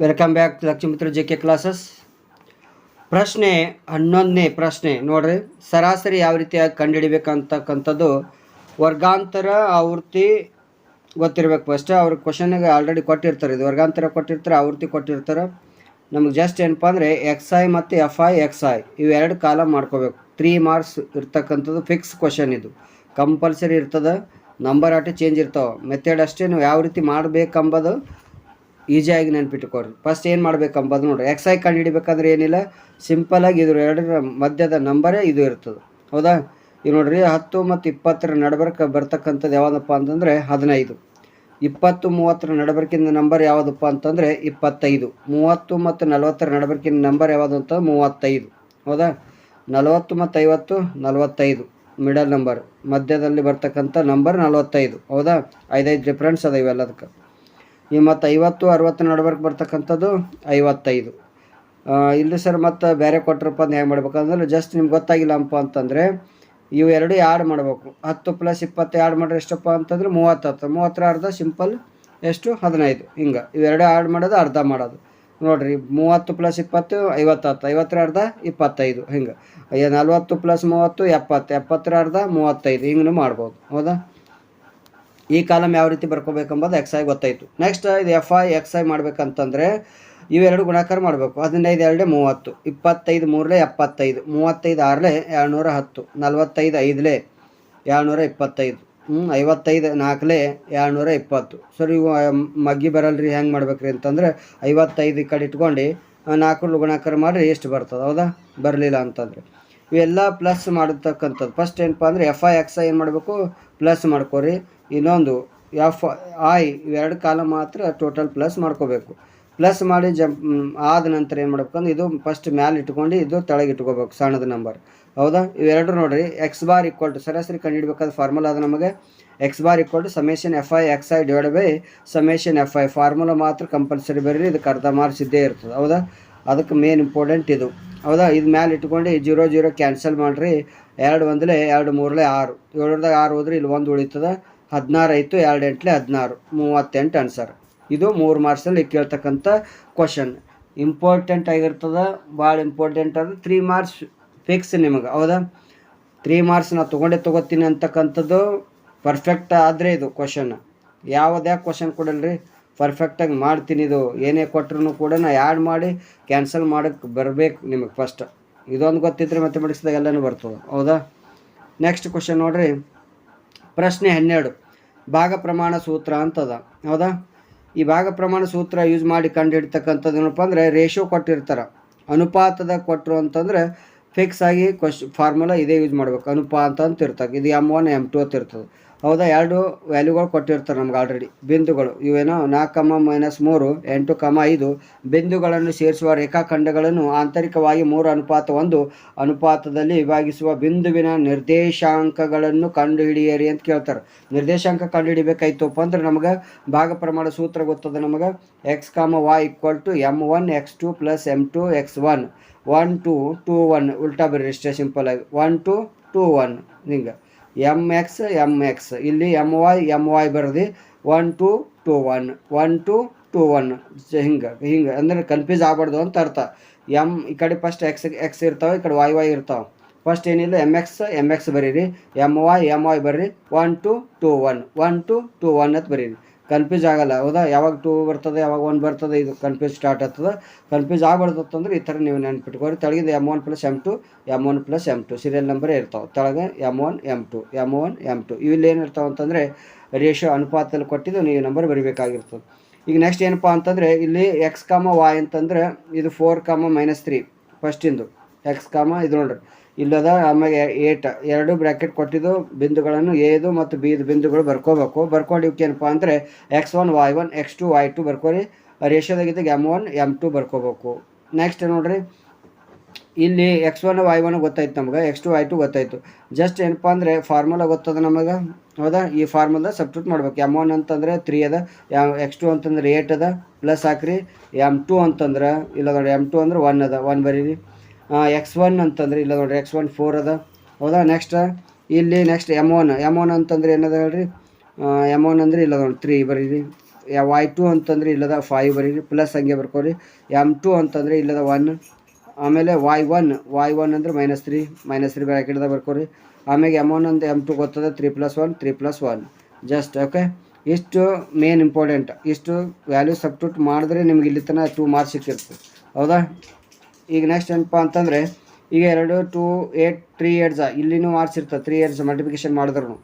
Welcome back Lakshmiputra J K classes ಪ್ರಶ್ನೆ, ಹನ್ನೊಂದನೇ ಪ್ರಶ್ನೆ, ನೋಡ್ರಿ. ಸರಾಸರಿ ಯಾವ ರೀತಿಯಾಗಿ ಕಂಡುಹಿಡಿಬೇಕಂತಕ್ಕಂಥದ್ದು, ವರ್ಗಾಂತರ ಆವೃತ್ತಿ ಗೊತ್ತಿರಬೇಕು ಫಸ್ಟ್ ಅವ್ರ ಕ್ವಶನ್ಗೆ ಆಲ್ರೆಡಿ ಕೊಟ್ಟಿರ್ತಾರೆ. ಇದು ವರ್ಗಾಂತರ ಕೊಟ್ಟಿರ್ತಾರೆ, ಆವೃತ್ತಿ ಕೊಟ್ಟಿರ್ತಾರೆ. ನಮ್ಗೆ ಜಸ್ಟ್ ಏನಪ್ಪ ಅಂದರೆ ಎಕ್ಸ್ ಐ ಮತ್ತು ಎಫ್ ಐ ಎಕ್ಸ್ ಐ ಇವೆರಡು ಕಾಲ ಮಾಡ್ಕೋಬೇಕು. ತ್ರೀ ಮಾರ್ಕ್ಸ್ ಇರ್ತಕ್ಕಂಥದ್ದು ಫಿಕ್ಸ್ ಕ್ವಶನ್ ಇದು. ಕಂಪಲ್ಸರಿ ಇರ್ತದೆ ನಂಬರ್ ಆಟೆ ಚೇಂಜ್ ಇರ್ತಾವೆ. ಮೆಥಡ್ ಅಷ್ಟೇ, ನೀವು ಯಾವ ರೀತಿ ಮಾಡಬೇಕಂಬುದು ಈಸಿಯಾಗಿ ನೆನ್ಪಿಟ್ಕೊಡ್ರಿ ಫಸ್ಟ್ ಏನು ಮಾಡ್ಬೇಕಂಬದು ನೋಡ್ರಿ. ಕಂಡು ಹಿಡಿಬೇಕಂದ್ರೆ ಏನಿಲ್ಲ. ಸಿಂಪಲಾಗಿ ಇದ್ರ ಎರಡರ ಮಧ್ಯದ ನಂಬರೇ ಇದು ಇರ್ತದೆ. ಹೌದಾ? ಇದು ನೋಡ್ರಿ, ಹತ್ತು ಮತ್ತು ಇಪ್ಪತ್ತರ ನಡಬರ್ಕ ಬರ್ತಕ್ಕಂಥದ್ದು ಯಾವುದಪ್ಪ ಅಂತಂದರೆ ಹದಿನೈದು. ಇಪ್ಪತ್ತು ಮೂವತ್ತರ ನಡಬರ್ಕಿನ ನಂಬರ್ ಯಾವುದಪ್ಪ ಅಂತಂದರೆ ಇಪ್ಪತ್ತೈದು. ಮೂವತ್ತು ಮತ್ತು ನಲವತ್ತರ ನಡಬರ್ಕಿನ ನಂಬರ್ ಯಾವುದು ಅಂತ ಮೂವತ್ತೈದು. ಹೌದಾ? ನಲವತ್ತು ಮತ್ತು ಐವತ್ತು, ನಲವತ್ತೈದು. ಮಿಡಲ್ ನಂಬರ್ ಮಧ್ಯದಲ್ಲಿ ಬರ್ತಕ್ಕಂಥ ನಂಬರ್ ನಲವತ್ತೈದು. ಹೌದಾ? ಐದೈದು ಡಿಫ್ರೆನ್ಸ್ ಅದ ಇವೆಲ್ಲದಕ್ಕೆ. ಈ ಮತ್ತು ಐವತ್ತು, ಅರವತ್ತು ನಡ್ಬರ್ಕ್ ಬರ್ತಕ್ಕಂಥದ್ದು ಐವತ್ತೈದು. ಇಲ್ಲಿ ಸರ್ ಮತ್ತು ಬೇರೆ ಕೊಟ್ಟರಪ್ಪ ಅಂತ ಹೆಂಗೆ ಮಾಡ್ಬೇಕಂದ್ರೆ ಜಸ್ಟ್ ನಿಮ್ಗೆ ಗೊತ್ತಾಗಿಲ್ಲಪ್ಪ ಅಂತಂದರೆ ಇವು ಎರಡು ಆ್ಯಡ್ ಮಾಡಬೇಕು. ಹತ್ತು ಪ್ಲಸ್ ಇಪ್ಪತ್ತು ಆ್ಯಡ್ ಮಾಡಿದ್ರೆ ಎಷ್ಟಪ್ಪ ಅಂತಂದ್ರೆ ಮೂವತ್ತು ಮೂವತ್ತರ ಅರ್ಧ ಸಿಂಪಲ್ ಎಷ್ಟು? ಹದಿನೈದು. ಹಿಂಗೆ. ಇವೆರಡು ಆ್ಯಡ್ ಮಾಡೋದು, ಅರ್ಧ ಮಾಡೋದು. ನೋಡಿರಿ, ಮೂವತ್ತು ಪ್ಲಸ್ ಇಪ್ಪತ್ತು ಐವತ್ತು ಹತ್ತು ಐವತ್ತರ ಅರ್ಧ, ಇಪ್ಪತ್ತೈದು. ಹಿಂಗೆ. ನಲ್ವತ್ತು ಪ್ಲಸ್ ಮೂವತ್ತು, ಎಪ್ಪತ್ತು. ಎಪ್ಪತ್ತರ ಅರ್ಧ, ಮೂವತ್ತೈದು. ಹಿಂಗೂ ಮಾಡ್ಬೋದು. ಹೌದಾ? ಈ ಕಾಲಮ್ ಯಾವ ರೀತಿ ಬರ್ಕೋಬೇಕಂಬುದು ಎಕ್ಸ್ ಐ ಗೊತ್ತಾಯಿತು. ನೆಕ್ಸ್ಟ್ ಇದು ಎಫ್ ಐ ಎಕ್ಸ್ ಐ ಮಾಡ್ಬೇಕಂತಂದರೆ ಇವೆರಡು ಗುಣಾಕಾರ ಮಾಡಬೇಕು. ಹದಿನೈದು ಎರಡೇ ಮೂವತ್ತು, ಇಪ್ಪತ್ತೈದು ಮೂರಲೇ ಎಪ್ಪತ್ತೈದು, ಮೂವತ್ತೈದು ಆರಲೇ ಎರಡುನೂರ ಹತ್ತು, ನಲ್ವತ್ತೈದು ಐದಲೇ ಎರಡುನೂರ ಇಪ್ಪತ್ತೈದು ಹ್ಞೂ ಐವತ್ತೈದು ನಾಲ್ಕಲೇ ಎರಡುನೂರ ಇಪ್ಪತ್ತು. ಸರಿ ಇವು ಮಗ್ಗಿ ಬರಲ್ರಿ, ಹೆಂಗೆ ಮಾಡ್ಬೇಕ್ರಿ ಅಂತಂದ್ರೆ ಐವತ್ತೈದು ಈ ಕಡೆ ಇಟ್ಕೊಂಡು ನಾಲ್ಕು ಗುಣಾಕಾರ ಮಾಡಿರಿ ಎಷ್ಟು ಬರ್ತದೆ? ಹೌದಾ? ಬರಲಿಲ್ಲ ಅಂತಂದರೆ. ಇವೆಲ್ಲ ಪ್ಲಸ್ ಮಾಡತಕ್ಕಂಥದ್ದು. ಫಸ್ಟ್ ಏನಪ್ಪ ಅಂದರೆ ಎಫ್ ಐ ಎಕ್ಸ್ ಐ ಏನು ಮಾಡಬೇಕು? ಪ್ಲಸ್ ಮಾಡ್ಕೊರಿ. ಇನ್ನೊಂದು ಎಫ್ ಐ ಇವೆರಡು ಕಾಲ ಮಾತ್ರ ಟೋಟಲ್ ಪ್ಲಸ್ ಮಾಡ್ಕೋಬೇಕು. ಪ್ಲಸ್ ಮಾಡಿ ಜಂಪ್ ಆದ ನಂತರ ಏನು ಮಾಡ್ಬೇಕಂದ್ರೆ ಇದು ಫಸ್ಟ್ ಮ್ಯಾಲೆ ಇಟ್ಕೊಂಡು ಇದು ತಳಗೆ ಇಟ್ಕೋಬೇಕು ಸಣ್ಣದ ನಂಬರ್ ಹೌದಾ? ಇವೆರಡು ನೋಡಿರಿ ಎಕ್ಸ್ ಬಾರ್ ಈಕ್ವಲ್ ಟು ಸರಾಸರಿ ಕಂಡುಹಿಡಬೇಕಾದ ಫಾರ್ಮುಲಾ ಅದು ನಮಗೆ. X bar equal to summation f i x i divide by summation f i formula ಮಾತ್ರ ಕಂಪಲ್ಸರಿ ಬರೀರಿ, ಇದಕ್ಕೆ ಅರ್ಧ ಮಾರ್ಕ್ಸ್ ಇದ್ದೇ ಇರ್ತದೆ. ಹೌದಾ? ಅದಕ್ಕೆ ಮೇನ್ ಇಂಪಾರ್ಟೆಂಟ್ ಇದು. ಹೌದಾ? ಇದು ಮ್ಯಾಲೆ ಇಟ್ಕೊಂಡು ಜೀರೋ ಜೀರೋ ಕ್ಯಾನ್ಸಲ್ ಮಾಡಿರಿ. ಎರಡು ಒಂದಲೇ, ಎರಡು ಮೂರಲೇ ಆರು. ಏಳರದಾಗ ಆರು ಹೋದ್ರೆ ಇಲ್ಲಿ ಒಂದು ಉಳಿತದೆ. ಹದಿನಾರು ಆಯಿತು, ಎರಡು ಎಂಟ್ಲೆ ಹದಿನಾರು, ಮೂವತ್ತೆಂಟು ಆನ್ಸರ್ ಇದು ಮೂರು ಮಾರ್ಕ್ಸಲ್ಲಿ ಕೇಳ್ತಕ್ಕಂಥ ಕ್ವಶನ್ ಇಂಪಾರ್ಟೆಂಟ್ ಆಗಿರ್ತದೆ, ಭಾಳ ಇಂಪಾರ್ಟೆಂಟ್ ಅದು. ತ್ರೀ ಮಾರ್ಕ್ಸ್ ಫಿಕ್ಸ್ ನಿಮಗೆ, ಹೌದಾ? ತ್ರೀ ಮಾರ್ಕ್ಸ್ ನಾನು ತೊಗೊಂಡೇ ತೊಗೋತೀನಿ ಅಂತಕ್ಕಂಥದ್ದು ಪರ್ಫೆಕ್ಟ್ ಆದರೆ ಇದು ಕ್ವಶನ್ ಯಾವುದೇ ಕ್ವಶನ್ ಕೊಡಲ್ರಿ? ಪರ್ಫೆಕ್ಟಾಗಿ ಮಾಡ್ತೀನಿ ಇದು. ಏನೇ ಕೊಟ್ಟರು ಕೂಡ ನಾ ಆ್ಯಡ್ ಮಾಡಿ ಕ್ಯಾನ್ಸಲ್ ಮಾಡೋಕ್ಕೆ ಬರಬೇಕು ನಿಮಗೆ ಫಸ್ಟ್ ಇದೊಂದು ಗೊತ್ತಿದ್ರೆ ಮ್ಯಾಥಮೆಟಿಕ್ಸ್ದಾಗ ಎಲ್ಲನೂ ಬರ್ತದೆ, ಹೌದಾ? ನೆಕ್ಸ್ಟ್ ಕ್ವಶನ್ ನೋಡ್ರಿ. ಪ್ರಶ್ನೆ ಹನ್ನೆರಡು. ಭಾಗ ಪ್ರಮಾಣ ಸೂತ್ರ ಅಂತದ. ಹೌದಾ? ಈ ಭಾಗ ಪ್ರಮಾಣ ಸೂತ್ರ ಯೂಸ್ ಮಾಡಿ ಕಂಡು ಹಿಡ್ತಕ್ಕಂಥದ್ದು ಏನಪ್ಪ ಅಂದರೆ ರೇಷೋ ಕೊಟ್ಟಿರ್ತಾರೆ. ಅನುಪಾತದ ಕೊಟ್ಟರು ಅಂತಂದ್ರೆ ಫಿಕ್ಸ್ ಆಗಿ ಕ್ವಶ್ ಫಾರ್ಮುಲಾ ಇದೇ ಯೂಸ್ ಮಾಡ್ಬೇಕು. ಅನುಪಾತ ಅಂತ ಇರ್ತದೆ. ಇದು ಎಂ ಒನ್ ಎಂ ಟು ಅಂತ ಇರ್ತದೆ. ಹೌದಾ? ಎರಡು ವ್ಯಾಲ್ಯೂಗಳು ಕೊಟ್ಟಿರ್ತಾರೆ ನಮ್ಗೆ ಆಲ್ರೆಡಿ ಬಿಂದುಗಳು. ಇವೇನೋ ನಾಲ್ಕು ಕಮ ಮೈನಸ್ ಮೂರು, ಎಂಟು ಕಮ ಐದು ಬಿಂದುಗಳನ್ನು ಸೇರಿಸುವ ರೇಖಾಖಂಡಗಳನ್ನು ಆಂತರಿಕವಾಗಿ ಮೂರು ಅನುಪಾತ ಒಂದು ಅನುಪಾತದಲ್ಲಿ ವಿಭಾಗಿಸುವ ಬಿಂದುವಿನ ನಿರ್ದೇಶಾಂಕಗಳನ್ನು ಕಂಡುಹಿಡಿಯಿರಿ ಅಂತ ಕೇಳ್ತಾರೆ. ನಿರ್ದೇಶಾಂಕ ಕಂಡುಹಿಡಿಬೇಕಾಯ್ತಪ್ಪ ಅಂದ್ರೆ ನಮಗೆ ಭಾಗ ಪ್ರಮಾಣ ಸೂತ್ರ ಗೊತ್ತದೆ ನಮಗೆ? X comma y equal to m one x two plus m two x one one two two one ಉಲ್ಟಾ ಬರ್ರಿ ಇಷ್ಟೇ ಸಿಂಪಲ್ ಆಗಿ. ಒನ್ ಟು ಟೂ ಒನ್ ಹಿಂಗೆ. ಎಂ ಎಕ್ಸ್ ಎಂ ಎಕ್ಸ್ ಇಲ್ಲಿ ಎಂ ವೈ ಎಂ ವೈ ಬರೆದು. One two two one one two two one ಹಿಂಗೆ ಹಿಂಗೆ. ಅಂದ್ರೆ ಕನ್ಫ್ಯೂಸ್ ಆಗ್ಬಾರ್ದು ಅಂತ ಅರ್ಥ. ಎಂ ಈ ಕಡೆ ಫಸ್ಟ್ ಎಕ್ಸ್ ಎಕ್ಸ್ ಇರ್ತಾವೆ, ಈ ಕಡೆ ವೈ ವೈ ಇರ್ತಾವೆ. ಫಸ್ಟ್ ಏನಿಲ್ಲ ಎಂ ಎಕ್ಸ್ ಎಂ ಎಕ್ಸ್ ಬರೀರಿ. ಎಂ ವೈ ಎಂ ವೈ ಬರ್ರಿ. One two two one one two two one ಅಂತ ಬರೀರಿ. ಕನ್ಫ್ಯೂಸ್ ಆಗಲ್ಲ. ಹೌದಾ? ಯಾವಾಗ ಟೂ ಬರ್ತದೆ, ಯಾವಾಗ ಒನ್ ಬರ್ತದೆ, ಇದು ಕನ್ಫ್ಯೂಸ್ ಸ್ಟಾರ್ಟ್ ಆಗ್ತದೆ. ಕನ್ಫ್ಯೂಸ್ ಅಂತಂದ್ರೆ ಈ ಥರ ನೀವು ನೆನ್ಪಿಟ್ಕೊಳ್ರಿ ತೆಳಗಿಂದ m one plus m two m one plus m two serial ನಂಬರೇ ಇರ್ತಾವೆ. ತೆಳಗೆ m one m two m one m two ಇವಿಲ್ಲಿ ಏನು ಇರ್ತಾವೆ ಅಂತಂದರೆ ರೇಷೋ ಅನುಪಾತದಲ್ಲಿ ಕೊಟ್ಟಿದ್ದು ನೀವು ನಂಬರ್ ಬರಿಬೇಕಾಗಿರ್ತದೆ. ಈಗ ನೆಕ್ಸ್ಟ್ ಏನಪ್ಪ ಅಂತಂದರೆ ಇಲ್ಲಿ ಎಕ್ಸ್ ಕಾಮ ವಾಯ್ ಅಂತಂದ್ರೆ ಇದು four comma minus three ಫಸ್ಟಿಂದು X ಕಾಮ ಇದು ನೋಡ್ರಿ. ಇಲ್ಲದ ಆಮೇಲೆ ಏಟ್, ಎರಡು ಬ್ರ್ಯಾಕೆಟ್ ಕೊಟ್ಟಿದ್ದು, ಬಿಂದುಗಳನ್ನು ಎದು ಮತ್ತು ಬಿದು ಬಿಂದುಗಳು ಬರ್ಕೋಬೇಕು. ಬರ್ಕೊಂಡು ಇವಕ್ಕೇನಪ್ಪ ಅಂದರೆ x one y one x two y two ಬರ್ಕೋರಿ. ರೇಷೋದಾಗಿದ್ದಾಗ ಎಂ ಒನ್ ಎಂ ಟು ಬರ್ಕೋಬೇಕು. ನೆಕ್ಸ್ಟ್ ನೋಡಿರಿ. ಇಲ್ಲಿ ಎಕ್ಸ್ ಒನ್ ವೈ ಒನ್ ಗೊತ್ತಾಯ್ತು ನಮ್ಗೆ. ಎಕ್ಸ್ ಟು ವೈ ಟು ಗೊತ್ತಾಯ್ತು. ಜಸ್ಟ್ ಏನಪ್ಪ ಅಂದರೆ ಫಾರ್ಮುಲಾ ಗೊತ್ತದ ನಮಗೆ? ಹೌದಾ? ಈ ಫಾರ್ಮುಲಾ ಸಬ್ಸ್ಟ್ಯೂಟ್ ಮಾಡ್ಬೇಕು. ಎಂ ಒನ್ ಅಂತಂದ್ರೆ ತ್ರೀ ಅದ ಎಕ್ಸ್ ಟು ಅಂತಂದ್ರೆ ಏಟ್ ಅದ ಪ್ಲಸ್ ಹಾಕ್ರಿ ಎಂ ಟು ಅಂತಂದ್ರೆ, ಇಲ್ಲ ನೋಡಿ ಎಂ ಟು ಅಂದ್ರೆ ಒನ್ ಅದ. ಒನ್ ಬರೀರಿ. ಎಕ್ಸ್ ಒನ್ ಅಂತಂದ್ರೆ ಇಲ್ಲ ನೋಡಿರಿ ಎಕ್ಸ್ ಒನ್ ಫೋರ್ ಅದ. ಹೌದಾ? ನೆಕ್ಸ್ಟ್ ಇಲ್ಲಿ next m one m one ಅಂತಂದ್ರೆ ಏನದ ಹೇಳ್ರಿ? ಎಂ ಒನ್ ಅಂದ್ರೆ ಇಲ್ಲ ನೋಡಿ ತ್ರೀ ಬರೀರಿ. ವೈ ಟು ಅಂತಂದ್ರೆ ಇಲ್ಲದ ಫೈವ್ ಬರೀರಿ. ಪ್ಲಸ್ ಹಂಗೆ ಬರ್ಕೋರಿ. ಎಂ ಟು ಅಂತಂದರೆ ಇಲ್ಲದ ಒನ್ ಆಮೇಲೆ ವೈ ಒನ್ ವೈ ಒನ್ ಅಂದ್ರೆ ಮೈನಸ್ ತ್ರೀ ಮೈನಸ್ ತ್ರೀ ಬ್ರ್ಯಾಕೆಟ್ದಾಗ ಬರ್ಕೋರಿ. ಆಮೇಲೆ ಎಂ ಒನ್ ಅಂತ ಎಂ ಟು ಗೊತ್ತದ? Three plus one three plus one just okay ಇಷ್ಟು ಮೇನ್ ಇಂಪಾರ್ಟೆಂಟ್ ಇಷ್ಟು ವ್ಯಾಲ್ಯೂ ಸಬ್ಟ್ಯೂಟ್ ಮಾಡಿದ್ರೆ ನಿಮ್ಗೆ ಇಲ್ಲಿ ತನಕ ಟೂ ಮಾರ್ಕ್ಸ್ ಸಿಕ್ಕಿರ್ತದೆ. ಹೌದಾ? ಈಗ ನೆಕ್ಸ್ಟ್ ಏನಪ್ಪ ಅಂತಂದರೆ, ಈಗ ಎರಡು ಟೂ ಏಟ್ ತ್ರೀ ಇಯರ್ಸ ಇಲ್ಲಿನೂ ಮಾರ್ಕ್ಸ್ ಇರ್ತದೆ ತ್ರೀ ಇಯರ್ಸ್ ಮಲ್ಟಿಪ್ಲಿಕೇಶನ್ ಮಾಡಿದ್ರು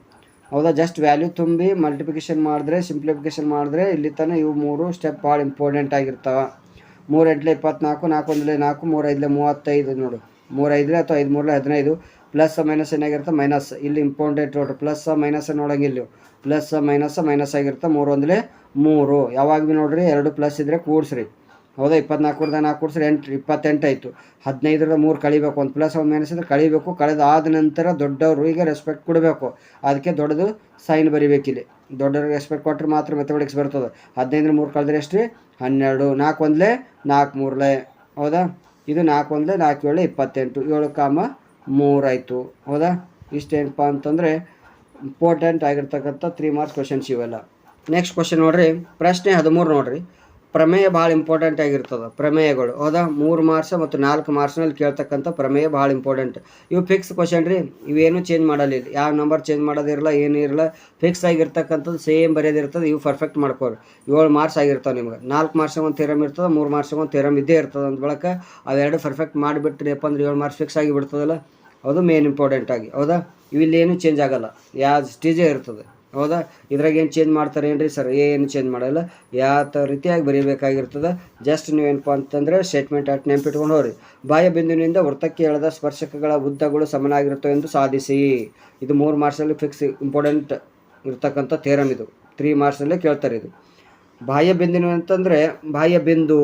ಹೌದಾ? ಜಸ್ಟ್ ವ್ಯಾಲ್ಯೂ ತುಂಬಿ ಮಲ್ಟಿಪ್ಲಿಕೇಶನ್ ಮಾಡಿದ್ರೆ ಸಿಂಪ್ಲಿಫಿಕೇಶನ್ ಮಾಡಿದ್ರೆ ಇಲ್ಲಿ ತನಕ ಇವು ಮೂರು ಸ್ಟೆಪ್ ಭಾಳ ಇಂಪಾರ್ಟೆಂಟ್ ಆಗಿರ್ತಾವೆ. ಮೂರು ಎಂಟ್ಲೆ ಇಪ್ಪತ್ನಾಲ್ಕು, ನಾಲ್ಕು ಒಂದಲೆ ನಾಲ್ಕು ಮೂರು ಐದಲೇ ಮೂವತ್ತೈದು ನೋಡು. ಮೂರು ಐದರೆ ಅಥವಾ ಐದು ಮೂರಲೇ ಹದಿನೈದು ಪ್ಲಸ್ ಮೈನಸ್ ಏನಾಗಿರುತ್ತೆ? ಮೈನಸ್ ಇಲ್ಲಿ ಇಂಪಾರ್ಟೆಂಟ್ ನೋಡ್ರಿ ಪ್ಲಸ್ ಮೈನಸ್ ನೋಡೋಂಗಿಲ್ಲ ಪ್ಲಸ್ ಮೈನಸ್ ಮೈನಸ್ ಆಗಿರುತ್ತೆ, ಮೂರು ಒಂದಲೆ ಮೂರು. ಯಾವಾಗ ಭೀ ನೋಡ್ರಿ, ಎರಡು ಪ್ಲಸ್ ಇದ್ದರೆ ಕೂಡ್ಸ್ರಿ. ಹೌದಾ ಇಪ್ಪತ್ನಾಲ್ಕರದ ನಾಲ್ಕು ಕೂಡ್ಸ್ರಿ ಎಂಟು, ಇಪ್ಪತ್ತೆಂಟು ಆಯಿತು. ಹದಿನೈದರದ ಮೂರು ಕಳಿಬೇಕು, ಒಂದು ಪ್ಲಸ್ ಒಂದು ಮೈನಸ್ ಕಳಿಬೇಕು ಕಳಿಬೇಕು ಕಳೆದಾದ ನಂತರ ದೊಡ್ಡವರು ಈಗ ರೆಸ್ಪೆಕ್ಟ್ ಕೊಡಬೇಕು. ಅದಕ್ಕೆ ದೊಡ್ಡದು ಸೈನ್ ಬರಿಬೇಕಿಲ್ಲಿ ದೊಡ್ಡವ್ರಿಗೆ ರೆಸ್ಪೆಕ್ಟ್ ಕೊಟ್ಟರೆ ಮಾತ್ರ ಮೆಥಮೆಟಿಕ್ಸ್ ಬರ್ತದೆ. ಹದಿನೈದರ ಮೂರು ಕಳೆದ್ರೆ ಎಷ್ಟು ರೀ ಹನ್ನೆರಡು, ನಾಲ್ಕು ಒಂದಲೇ ನಾಲ್ಕು ಮೂರಲೇ. ಹೌದಾ? ಇದು ನಾಲ್ಕು ಒಂದಲೇ ನಾಲ್ಕು ಏಳು, ಇಪ್ಪತ್ತೆಂಟು, ಏಳು ಕಾಮ ಮೂರಾಯಿತು ಹೌದಾ? ಇಷ್ಟೇನಪ್ಪ ಅಂತಂದರೆ ಇಂಪಾರ್ಟೆಂಟ್ ಆಗಿರ್ತಕ್ಕಂಥ ತ್ರೀ ಮಾರ್ಕ್ಸ್ ಕ್ವೆಶನ್ಸ್ ಇವೆಲ್ಲ. ನೆಕ್ಸ್ಟ್ ಕ್ವಶನ್ ನೋಡ್ರಿ. ಪ್ರಶ್ನೆ ಹದಿಮೂರು ನೋಡ್ರಿ. ಪ್ರಮೇಯ ಭಾಳ ಇಂಪಾರ್ಟೆಂಟ್ ಆಗಿರ್ತದೆ, ಪ್ರಮೇಯಗಳು. ಹೌದಾ? ಮೂರು ಮಾರ್ಕ್ಸ್ ಮತ್ತು ನಾಲ್ಕು ಮಾರ್ಕ್ಸ್ನಲ್ಲಿ ಕೇಳ್ತಕ್ಕಂಥ ಪ್ರಮೇಯ ಭಾಳ ಇಂಪಾರ್ಟೆಂಟ್ ಇವು ಫಿಕ್ಸ್ ಕ್ವಶನ್ ರೀ. ಇವೇನು ಚೇಂಜ್ ಮಾಡಲಿಲ್ಲ ಯಾವ ನಂಬರ್ ಚೇಂಜ್ ಮಾಡೋದಿರಲ್ಲ ಏನು ಇರಲ್ಲ. ಫಿಕ್ಸ್ ಆಗಿರ್ತಕ್ಕಂಥದ್ದು ಸೇಮ್ ಬರೆಯೋದಿರ್ತದೆ ಇವು ಪರ್ಫೆಕ್ಟ್ ಮಾಡ್ಕೋರಿ ಏಳು ಮಾರ್ಕ್ಸ್ ಆಗಿರ್ತಾವೆ ನಿಮ್ಗೆ. ನಾಲ್ಕು ಮಾರ್ಕ್ಸ್ ಒಂದು ಥೇರಮ್ ಇರ್ತದೆ, ಮೂರು ಮಾರ್ಕ್ಸ್ ಒಂದು ಥೇರಮ್ ಇದ್ದೇ ಇರ್ತದೆ ಅಂದ ಬಳಕ ಅವೆರಡು ಪರ್ಫೆಕ್ಟ್ ಮಾಡಿಬಿಟ್ರಿಯಪ್ಪ ಅಂದ್ರೆ ಏಳು ಮಾರ್ಕ್ಸ್ ಫಿಕ್ಸ್ ಆಗಿಬಿಡ್ತದಲ್ಲ. ಅದು ಮೇನ್ ಇಂಪಾರ್ಟೆಂಟ್ ಆಗಿ. ಹೌದಾ? ಇವಿಲ್ಲೇನು ಚೇಂಜ್ ಆಗೋಲ್ಲ. ಯಾವ ಸ್ಟೇಜೇ ಇರ್ತದೆ. ಹೌದಾ? ಇದ್ರಾಗ ಏನು ಚೇಂಜ್ ಮಾಡ್ತಾರೆ ಏನ್ರಿ ಸರ್ ಏನು ಚೇಂಜ್ ಮಾಡಲ್ಲ. ಯಾವ ರೀತಿಯಾಗಿ ಬರೀಬೇಕಾಗಿರ್ತದೆ. ಜಸ್ಟ್ ನೀವೇನಪ್ಪ ಅಂತಂದರೆ ಸ್ಟೇಟ್ಮೆಂಟ್ ಅಟ್ ನೆನ್ಪಿಟ್ಕೊಂಡು ಹೋಗ್ರಿ. ಬಾಯ ಬಿಂದುವಿನಿಂದ ವೃತ್ತಕ್ಕೆ ಎಳೆದ ಸ್ಪರ್ಶಕಗಳ ಉದ್ದಗಳು ಸಮನಾಗಿರುತ್ತವೆ ಎಂದು ಸಾಧಿಸಿ. ಇದು ಮೂರು ಮಾರ್ಕ್ಸಲ್ಲಿ ಫಿಕ್ಸ್ ಇಂಪಾರ್ಟೆಂಟ್ ಇರ್ತಕ್ಕಂಥ ಥೇರಮ್ ಇದು. ತ್ರೀ ಮಾರ್ಕ್ಸಲ್ಲೇ ಕೇಳ್ತಾರೆ ಇದು. ಬಾಹ್ಯ ಬಿಂದು ಅಂತಂದರೆ, ಬಾಹ್ಯ ಬಿಂದು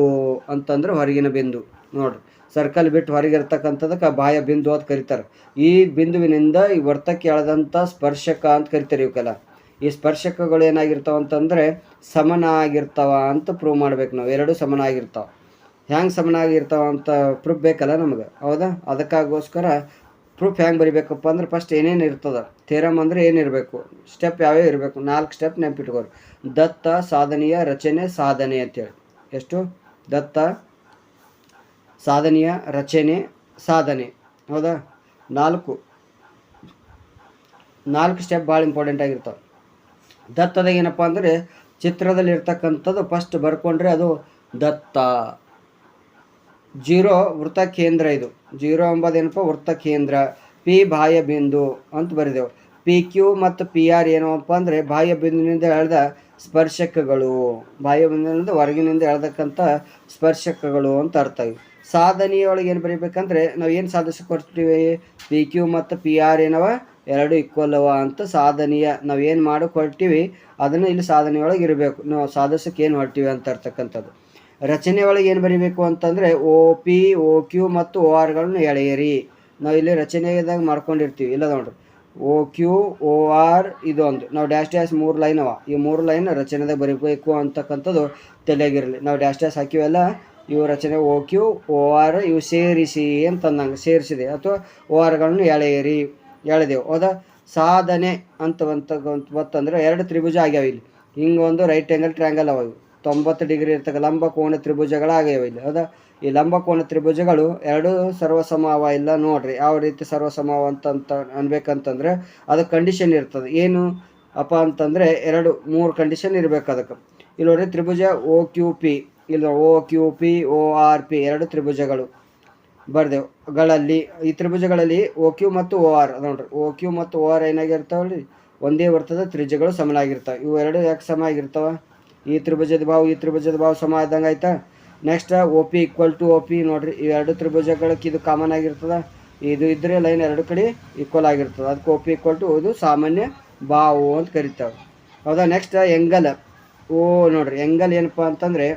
ಅಂತಂದ್ರೆ ಹೊರಗಿನ ಬಿಂದು. ನೋಡ್ರಿ. ಸರ್ಕಲ್ ಬಿಟ್ಟು ಹೊರಗೆ ಇರ್ತಕ್ಕಂಥದಕ್ಕೆ ಬಾಹ್ಯ ಬಿಂದು ಅಂತ ಕರೀತಾರೆ. ಈ ಬಿಂದುವಿನಿಂದ ಈ ವರ್ತಕ್ಕೆ ಎಳೆದಂಥ ಸ್ಪರ್ಶಕ ಅಂತ ಕರಿತಾರೆ ಇವಕ್ಕೆಲ್ಲ ಈ ಸ್ಪರ್ಶಕಗಳು ಏನಾಗಿರ್ತಾವ ಅಂತಂದರೆ ಸಮನಾಗಿರ್ತಾವ ಅಂತ ಪ್ರೂವ್ ಮಾಡ್ಬೇಕು ನಾವು. ಎರಡು ಹ್ಯಾಂಗೆ ಸಮನ ಆಗಿರ್ತಾವ ಅಂತ ಪ್ರೂಫ್ ಬೇಕಲ್ಲ ನಮಗೆ? ಹೌದಾ? ಅದಕ್ಕಾಗೋಸ್ಕರ ಪ್ರೂಫ್ ಹೆಂಗೆ ಬರಿಬೇಕಪ್ಪ ಅಂದ್ರೆ ಫಸ್ಟ್ ಏನೇನು ಇರ್ತದೆ? ಥೇರಮ್ ಅಂದರೆ ಏನಿರಬೇಕು ಸ್ಟೆಪ್ ಯಾವ್ಯಾವ ಇರಬೇಕು? ನಾಲ್ಕು ಸ್ಟೆಪ್ ನೆನಪಿಟ್ಕೋರು. ದತ್ತ, ಸಾಧನೀಯ, ರಚನೆ, ಸಾಧನೆ ಅಂತೇಳಿ. ಎಷ್ಟು? ದತ್ತ, ಸಾಧನೀಯ, ರಚನೆ, ಸಾಧನೆ. ಹೌದಾ? ನಾಲ್ಕು. ನಾಲ್ಕು ಸ್ಟೆಪ್ ಭಾಳ ಇಂಪಾರ್ಟೆಂಟ್ ಆಗಿರ್ತಾವೆ. ದತ್ತದಾಗ ಏನಪ್ಪ ಅಂದರೆ ಚಿತ್ರದಲ್ಲಿ ಇರ್ತಕ್ಕಂಥದ್ದು ಫಸ್ಟ್ ಬರ್ಕೊಂಡ್ರೆ ಅದು ದತ್ತ. ಜೀರೋ ವೃತ್ತ ಕೇಂದ್ರ ಇದು. ಜೀರೋ ಎಂಬುದೇನಪ್ಪ ವೃತ್ತ ಕೇಂದ್ರ. ಪಿ ಬಾಹ್ಯ ಬಿಂದು ಅಂತ ಬರೆದೆವು. ಪಿ ಕ್ಯೂ ಮತ್ತು ಪಿ ಆರ್ ಏನಪ್ಪ ಅಂದರೆ ಬಾಹ್ಯ ಬಿಂದುವಿನಿಂದ ಎಳೆದ ಸ್ಪರ್ಶಕಗಳು. ಬಾಹ್ಯ ಬಿಂದುವಿನಿಂದ ಹೊರಗಿನಿಂದ ಎಳೆದಕ್ಕಂಥ ಸ್ಪರ್ಶಕಗಳು ಅಂತ ಅರ್ಥ ಇವು ಸಾಧನೆಯೊಳಗೆ ಏನು ಬರೀಬೇಕಂದ್ರೆ ನಾವು ಏನು ಸಾಧಿಸಿಕೊಡ್ತೀವಿ? ಪಿ ಕ್ಯೂ ಮತ್ತು ಪಿ ಆರ್ ಏನವ? ಎರಡು ಈಕ್ವಲ್ ಅವ ಅಂತ ಸಾಧನೆಯ ನಾವು ಏನು ಮಾಡಿ ಕೊಡ್ತೀವಿ ಅದನ್ನು ಇಲ್ಲಿ ಸಾಧನೆಯೊಳಗೆ ಇರಬೇಕು. ನಾವು ಸಾಧಿಸಕ್ಕೆ ಏನು ಹೊರಟಿವಿ ಅಂತ ಇರ್ತಕ್ಕಂಥದ್ದು. ರಚನೆ ಒಳಗೆ ಏನು ಬರೀಬೇಕು ಅಂತಂದರೆ ಓ ಪಿ ಓ ಕ್ಯೂ ಮತ್ತು ಓ ಆರ್ಗಳನ್ನು ಎಳೆಯಿರಿ. ನಾವು ಇಲ್ಲಿ ರಚನೆದಾಗ ಮಾಡ್ಕೊಂಡಿರ್ತೀವಿ. ಇಲ್ಲ ನೋಡ್ರಿ. ಓ ಕ್ಯೂ ಓ ಆರ್ ಇದೊಂದು. ನಾವು ಡ್ಯಾಶ್ ಡ್ಯಾಶ್ ಮೂರು ಲೈನ್ ಅವ. ಈ ಮೂರು ಲೈನ್ ರಚನೆದಾಗ ಬರೀಬೇಕು ಅಂತಕ್ಕಂಥದ್ದು ತಲೆಯಾಗಿರಲಿ. ನಾವು ಡ್ಯಾಶ್ ಡ್ಯಾಶ್ ಹಾಕಿವೆಲ್ಲ, ಇವು ರಚನೆ ಓ ಕ್ಯೂ ಓ ಆರ್ ಇವು ಸೇರಿಸಿ ಅಂತಂದಂಗೆ ಸೇರಿಸಿದೆ. ಅಥವಾ ಓ ಆರ್ಗಳನ್ನು ಎಳೆಯಿರಿ. ಎಳೆದೆವು ಹೌದಾ ಸಾಧನೆ ಅಂತ ಬಂತ, ಬಂತಂದ್ರೆ ಎರಡು ತ್ರಿಭುಜ ಆಗ್ಯಾವ ಇಲ್ಲಿ. ಹಿಂಗೆ ಒಂದು ರೈಟ್ ಆ್ಯಂಗಲ್ ಟ್ರ್ಯಾಂಗಲ್ ಅವ ಇವು. ತೊಂಬತ್ತು ಡಿಗ್ರಿ ಇರ್ತಕ್ಕ ಲಂಬ ಕೋಣ ತ್ರಿಭುಜಗಳಾಗ್ಯಾವ ಇಲ್ಲಿ. ಹೌದಾ ಈ ಲಂಬ ಕೋಣ ತ್ರಿಭುಜಗಳು ಎರಡು ಸರ್ವಸಮಾವ ಇಲ್ಲ ನೋಡ್ರಿ. ಯಾವ ರೀತಿ ಸರ್ವಸಮಾವ ಅಂತ ಅನ್ಬೇಕಂತಂದ್ರೆ ಅದು ಕಂಡೀಷನ್ ಇರ್ತದೆ. ಏನು ಅಪ್ಪ ಅಂತಂದರೆ ಎರಡು, ಮೂರು ಕಂಡೀಷನ್ ಇರಬೇಕು ಅದಕ್ಕೆ. ಇಲ್ಲಿ ನೋಡ್ರಿ ತ್ರಿಭುಜ ಓ ಕ್ಯೂ ಪಿ ಇಲ್ಲ O Q P O R P ಎರಡು ತ್ರಿಭುಜಗಳು. ಬರ್ದೆವು ಈ ತ್ರಿಭುಜಗಳಲ್ಲಿ ಓ ಕ್ಯೂ ಮತ್ತು ಓ ಆರ್ ನೋಡ್ರಿ. ಓ ಕ್ಯೂ ಮತ್ತು ಓ ಆರ್ ಏನಾಗಿರ್ತಾವಲ್ರಿ? ಒಂದೇ ವರ್ತದ ತ್ರಿಭುಜಗಳು ಸಮನಾಗಿರ್ತಾವೆ. ಇವು ಎರಡು ಯಾಕೆ ಸಮ ಆಗಿರ್ತಾವ? ಈ ತ್ರಿಭುಜದ ಬಾವು ಈ ತ್ರಿಭುಜದ ಭಾವ ಸಮ ಆದಂಗೆ ಆಯ್ತಾ? Next O P equal to O P ನೋಡ್ರಿ. ಎರಡು ತ್ರಿಭುಜಗಳಕ್ಕೆ ಇದು ಕಾಮನ್ ಆಗಿರ್ತದೆ. ಇದು ಇದ್ರೆ ಲೈನ್ ಎರಡು ಕಡೆ ಈಕ್ವಲ್ ಆಗಿರ್ತದೆ. ಅದಕ್ಕೆ ಒ ಪಿ ಈಕ್ವಲ್ ಟು ಇದು ಸಾಮಾನ್ಯ ಬಾವು ಅಂತ ಕರಿತಾವೆ. ಹೌದಾ? ನೆಕ್ಸ್ಟ್ ಎಂಗಲ್ ಓ ನೋಡ್ರಿ. ಎಂಗಲ್ ಏನಪ್ಪ ಅಂತಂದರೆ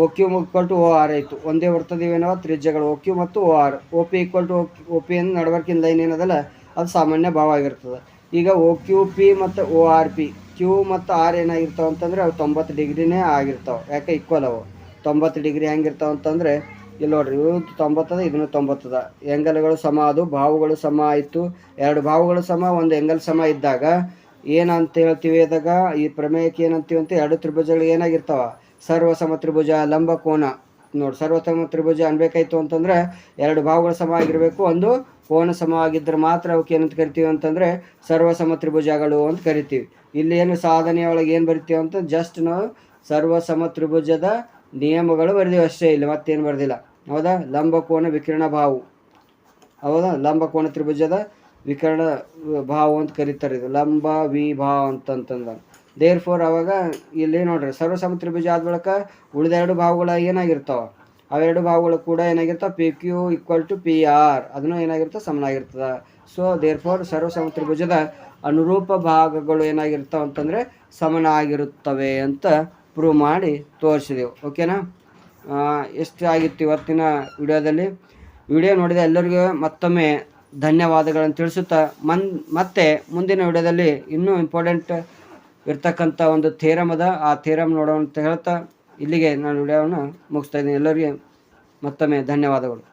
O Q two O R ಆಯಿತು. ಒಂದೇ ಬರ್ತದೆ ಇವೇನವ ತ್ರಿಜ್ಯಗಳು ಓ ಕ್ಯೂ ಮತ್ತು O R. O P equal to O P ಅಂದ್ರೆ ನಡವರ್ಕಿನ ಲೈನ್ ಏನದಲ್ಲ, ಅದು ಸಾಮಾನ್ಯ ಭಾವ ಆಗಿರ್ತದೆ. ಈಗ ಓ ಕ್ಯೂ ಪಿ ಮತ್ತು ಓ ಆರ್ ಪಿ, ಕ್ಯೂ ಮತ್ತು ಆರ್ ಏನಾಗಿರ್ತಾವೆ ಅಂತಂದರೆ ಅವು ತೊಂಬತ್ತು ಡಿಗ್ರಿನೇ ಆಗಿರ್ತಾವೆ. ಯಾಕೆ ಈಕ್ವಲ್ ಅವು? ತೊಂಬತ್ತು ಡಿಗ್ರಿ ಹೆಂಗಿರ್ತಾವೆ ಅಂತಂದರೆ, ಇಲ್ಲಿ ನೋಡ್ರಿ, ಇವು ತೊಂಬತ್ತದ, ಇದನ್ನು ತೊಂಬತ್ತದ. ಎಂಗಲ್ಗಳು ಸಮ ಅದು, ಭಾವುಗಳು ಸಮ ಆಯಿತು. ಎರಡು ಭಾವುಗಳು ಸಮ, ಒಂದು ಎಂಗಲ್ ಸಮ ಇದ್ದಾಗ ಏನಂತ ಹೇಳ್ತೀವಿ ಅದಾಗ, ಈ ಪ್ರಮೇಯಕ್ಕೆ ಏನಂತೀವಿ ಅಂತ ಎರಡು ತ್ರಿಭುಜಗಳು ಏನಾಗಿರ್ತಾವ? ಸರ್ವಸಮ ತ್ರಿಭುಜ ಲಂಬ ಕೋನ. ನೋಡಿ ಸರ್ವಸಮ ತ್ರಿಭುಜ ಅನ್ಬೇಕಾಯ್ತು ಅಂತಂದ್ರೆ ಎರಡು ಭಾವಗಳು ಸಮ ಆಗಿರಬೇಕು. ಒಂದು ಕೋನ ಸಮವಾಗಿದ್ದರೆ ಮಾತ್ರ ಅವಕ್ಕೆ ಏನಂತ ಕರಿತೀವಿ ಅಂತಂದ್ರೆ ಸರ್ವಸಮ ತ್ರಿಭುಜಗಳು ಅಂತ ಕರಿತೀವಿ. ಇಲ್ಲಿ ಏನು ಸಾಧನೆಯೊಳಗೆ ಏನು ಬರಿತೀವಿ ಅಂತ ಜಸ್ಟ್ ನಾವು ಸರ್ವಸಮ ತ್ರಿಭುಜದ ನಿಯಮಗಳು ಬರೆದೀವಿ ಅಷ್ಟೇ, ಇಲ್ಲಿ ಮತ್ತೇನು ಬರ್ದಿಲ್ಲ. ಹೌದಾ? ಲಂಬಕೋನ ವಿಕಿರಣ ಭಾವು. ಹೌದಾ? ಲಂಬಕೋನ ತ್ರಿಭುಜದ ವಿಕರಣ ಭಾವ ಅಂತ ಕರೀತಾರೆ ಇದು. ಲಂಬ ವಿ ಭಾವ ಅಂತಂತಂದ ದೇರ್ ಫೋರ್ ಅವಾಗ ಇಲ್ಲಿ ನೋಡ್ರಿ ಸರ್ವಸಮ ತ್ರಿಭುಜ ಆದ ಬಳಿಕ ಉಳಿದ ಎರಡು ಭಾವಗಳು ಏನಾಗಿರ್ತಾವ? ಅವೆರಡು ಭಾವಗಳು ಕೂಡ ಏನಾಗಿರ್ತಾವ? P Q equal to P R ಅದನ್ನು ಏನಾಗಿರ್ತದೆ ಸಮನಾಗಿರ್ತದೆ ಸೊ ದೇರ್ ಫೋರ್ ಸರ್ವಸಮ ತ್ರಿಭುಜದ ಅನುರೂಪ ಭಾಗಗಳು ಏನಾಗಿರ್ತಾವ ಅಂತಂದರೆ ಸಮನಾಗಿರುತ್ತವೆ ಅಂತ ಪ್ರೂವ್ ಮಾಡಿ ತೋರಿಸಿದೆವು. ಓಕೆನಾ ಎಷ್ಟು ಆಗಿತ್ತು ಇವತ್ತಿನ ವಿಡಿಯೋದಲ್ಲಿ? ವಿಡಿಯೋ ನೋಡಿದ ಎಲ್ಲರಿಗೂ ಮತ್ತೊಮ್ಮೆ ಧನ್ಯವಾದಗಳನ್ನು ತಿಳಿಸುತ್ತಾ, ಮನ್, ಮತ್ತೆ ಮುಂದಿನ ವಿಡಿಯೋದಲ್ಲಿ ಇನ್ನೂ ಇಂಪಾರ್ಟೆಂಟ್ ಇರ್ತಕ್ಕಂಥ ಒಂದು ಥೇರಮ್ ಅದ. ಆ ಥೇರಮ್ ನೋಡೋಣ ಅಂತ ಹೇಳ್ತಾ ಇಲ್ಲಿಗೆ ನಾನು ವಿಡಿಯೋವನ್ನು ಮುಗಿಸ್ತಾ ಇದ್ದೀನಿ. ಎಲ್ಲರಿಗೆ ಮತ್ತೊಮ್ಮೆ ಧನ್ಯವಾದಗಳು.